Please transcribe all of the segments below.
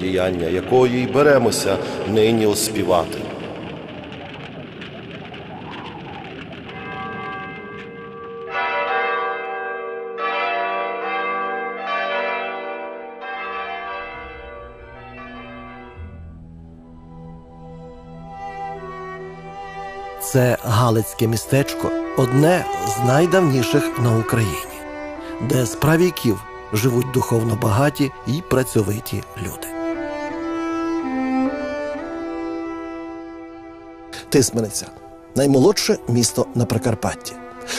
діяння якої й беремося нині оспівати. Це Галицьке містечко одне з найдавніших на Україні, де з правіків живуть духовно багаті і працьовиті люди. Тисмениця наймолодше місто на Прикарпатті,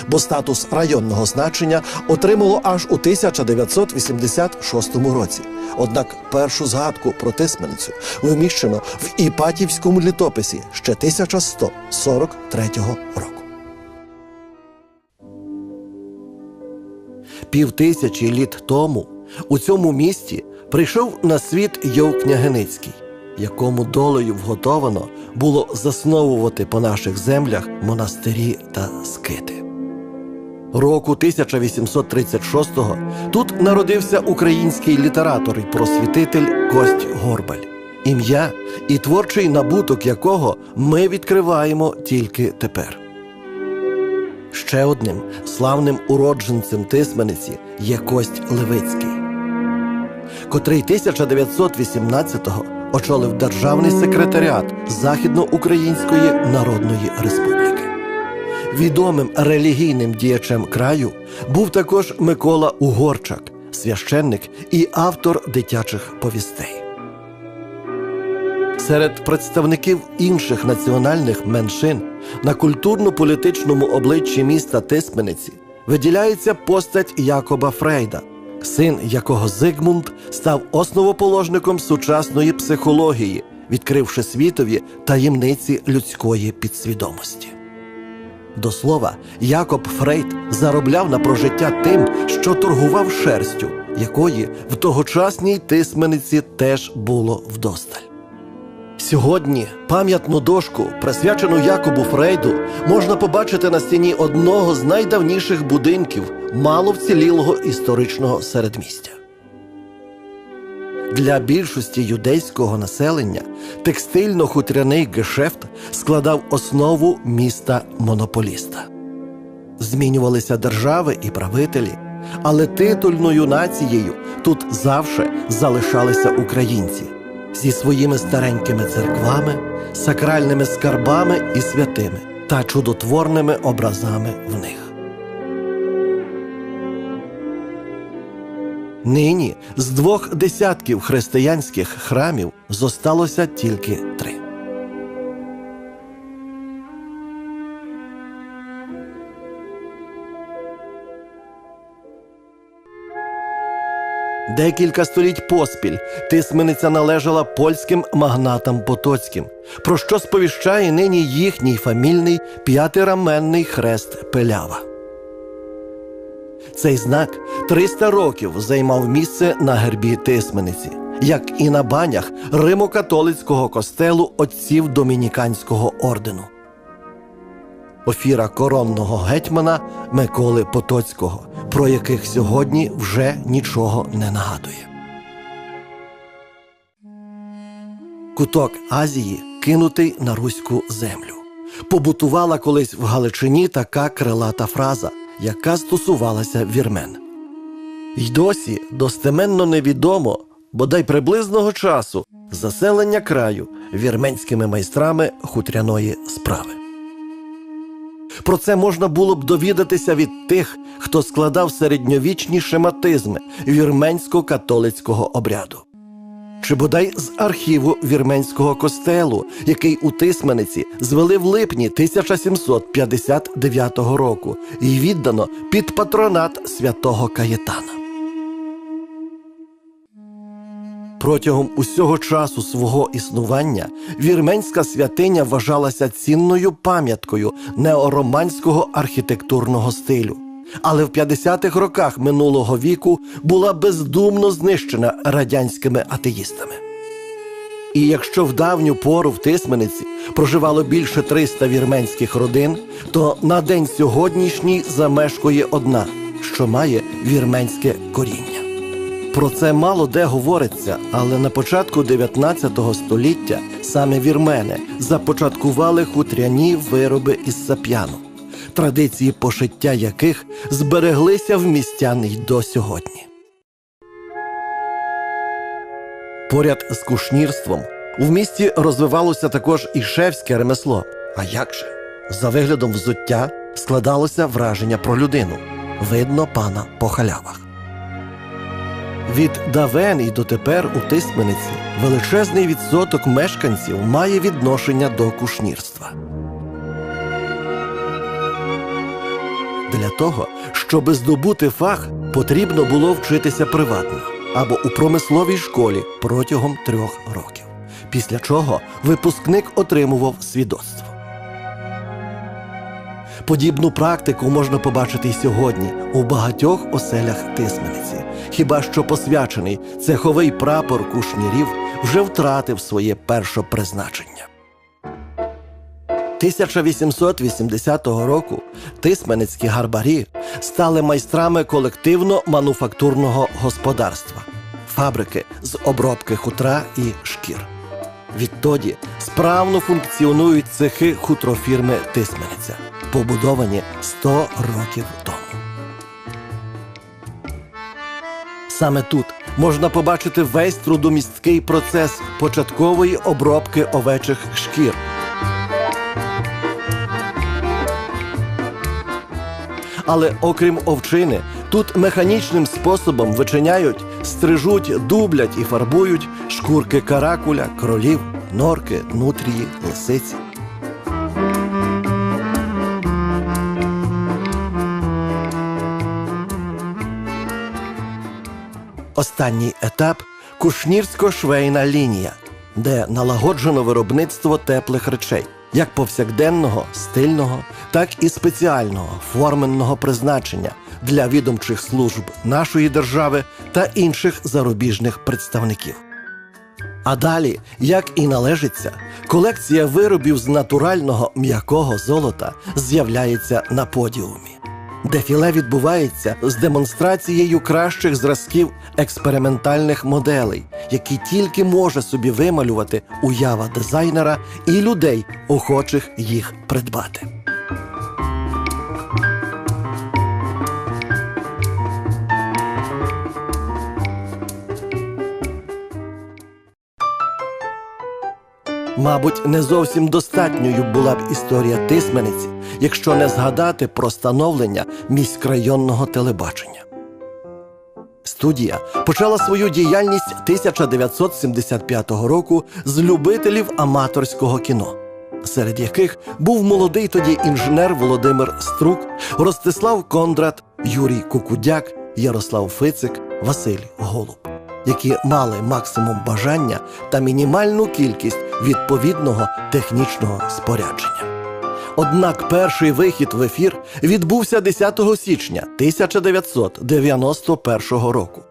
бо статус районного значення отримало аж у 1986 році. Однак першу згадку про Тисменицю вміщено в Іпатівському літописі ще 1143 року. Півтисячі літ тому у цьому місті прийшов на світ Йов Княгиницький, якому долею вготовано було засновувати по наших землях монастирі та скити. Року 1836-го тут народився український літератор і просвітитель Кость Горбаль, ім'я і творчий набуток якого ми відкриваємо тільки тепер. Ще одним славним уродженцем Тисмениці є Кость Левицький, котрий 1918-го очолив державний секретаріат Західноукраїнської Народної Республіки. Відомим релігійним діячем краю був також Микола Угорчак, священник і автор дитячих повістей. Серед представників інших національних меншин на культурно-політичному обличчі міста Тисмениці виділяється постать Якоба Фрейда, син якого Зигмунд став основоположником сучасної психології, відкривши світові таємниці людської підсвідомості. До слова, Якоб Фрейд заробляв на прожиття тим, що торгував шерстю, якої в тогочасній тисмениці теж було вдосталь. Сьогодні пам'ятну дошку, присвячену Якобу Фрейду, можна побачити на стіні одного з найдавніших будинків мало вцілілого історичного середмістя. Для більшості юдейського населення текстильно-хутряний гешефт складав основу міста монополіста. Змінювалися держави і правителі, але титульною нацією тут завше залишалися українці зі своїми старенькими церквами, сакральними скарбами і святими та чудотворними образами в них. Нині з двох десятків християнських храмів зосталося тільки три. Декілька століть поспіль тисмениця належала польським магнатам Потоцьким, про що сповіщає нині їхній фамільний п'ятираменний хрест Пелява. Цей знак 300 років займав місце на гербі Тисмениці, як і на банях Римо-католицького костелу отців Домініканського ордену. Офіра коронного гетьмана Миколи Потоцького, про яких сьогодні вже нічого не нагадує. Куток Азії кинутий на руську землю. Побутувала колись в Галичині така крилата фраза, яка стосувалася вірмен. Й досі достеменно невідомо, бодай приблизного часу, заселення краю вірменськими майстрами хутряної справи. Про це можна було б довідатися від тих, хто складав середньовічні шематизми вірменсько-католицького обряду. Чи бодай з архіву вірменського костелу, який у Тисмениці звели в липні 1759 року і віддано під патронат святого Каєтана. Протягом усього часу свого існування вірменська святиня вважалася цінною пам'яткою неороманського архітектурного стилю. Але в 50-х роках минулого віку була бездумно знищена радянськими атеїстами. І якщо в давню пору в Тисмениці проживало більше 300 вірменських родин, то на день сьогоднішній замешкує одна, що має вірменське коріння. Про це мало де говориться, але на початку 19 століття саме вірмени започаткували хутряні вироби із сап'яну, традиції пошиття яких збереглися в містян й до сьогодні. Поряд з кушнірством в місті розвивалося також і шефське ремесло. А як же? За виглядом взуття складалося враження про людину. Видно пана по халявах. Від давен і дотепер у Тисмениці величезний відсоток мешканців має відношення до кушнірства. Для того, щоб здобути фах, потрібно було вчитися приватно або у промисловій школі протягом трьох років, після чого випускник отримував свідоцтво. Подібну практику можна побачити й сьогодні у багатьох оселях Тисмениці. Хіба що посвячений цеховий прапор кушнірів вже втратив своє першопризначення. 1880 року тисменецькі гарбарі стали майстрами колективно-мануфактурного господарства, фабрики з обробки хутра і шкір. Відтоді справно функціонують цехи хутрофірми Тисмениця, побудовані 100 років тому. Саме тут можна побачити весь трудомісткий процес початкової обробки овечих шкір. Але окрім овчини, тут механічним способом вичиняють, стрижуть, дублять і фарбують шкурки каракуля, кролів, норки, нутрії, лисиці. Останній етап кушнірсько-швейна лінія, де налагоджено виробництво теплих речей, як повсякденного, стильного, так і спеціального форменного призначення для відомчих служб нашої держави та інших зарубіжних представників. А далі, як і належиться, колекція виробів з натурального м'якого золота з'являється на подіумі. Дефіле відбувається з демонстрацією кращих зразків експериментальних моделей, які тільки може собі вималювати уява дизайнера і людей, охочих їх придбати. Мабуть, не зовсім достатньою була б історія тисмениці, якщо не згадати про становлення міськрайонного телебачення. Студія почала свою діяльність 1975 року з любителів аматорського кіно, серед яких був молодий тоді інженер Володимир Струк, Ростислав Кондрат, Юрій Кукудяк, Ярослав Фицик, Василь Голуб які мали максимум бажання та мінімальну кількість відповідного технічного спорядження. Однак перший вихід в ефір відбувся 10 січня 1991 року.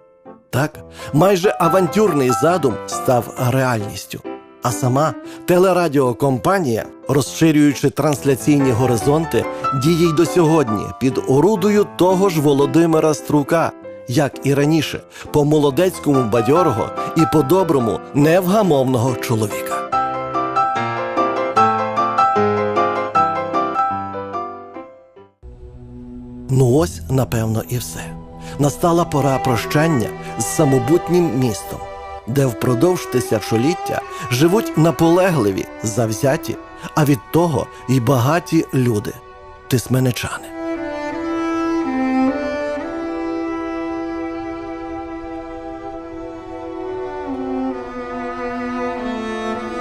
Так, майже авантюрний задум став реальністю. А сама телерадіокомпанія, розширюючи трансляційні горизонти, діє й до сьогодні під орудою того ж Володимира Струка, як і раніше, по молодецькому бадьорого і по-доброму невгамовного чоловіка. Ну ось, напевно, і все. Настала пора прощання з самобутнім містом, де впродовж тисячоліття живуть наполегливі, завзяті, а від того й багаті люди тисменичани.